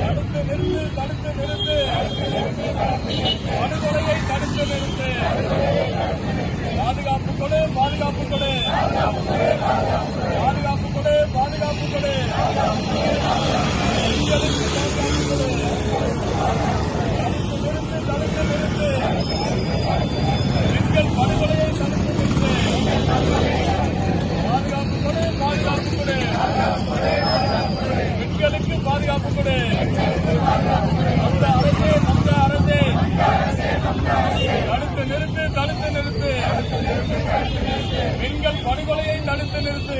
தடுத்து நிறுத்து தடுத்து நிறுத்து. பாதுகாப்பு கொடு அந்த அரசே அந்த அரசே. தடுத்து நிறுத்து தடுத்து நிறுத்து. பெண்கள் படுகொலையை தடுத்து நிறுத்து.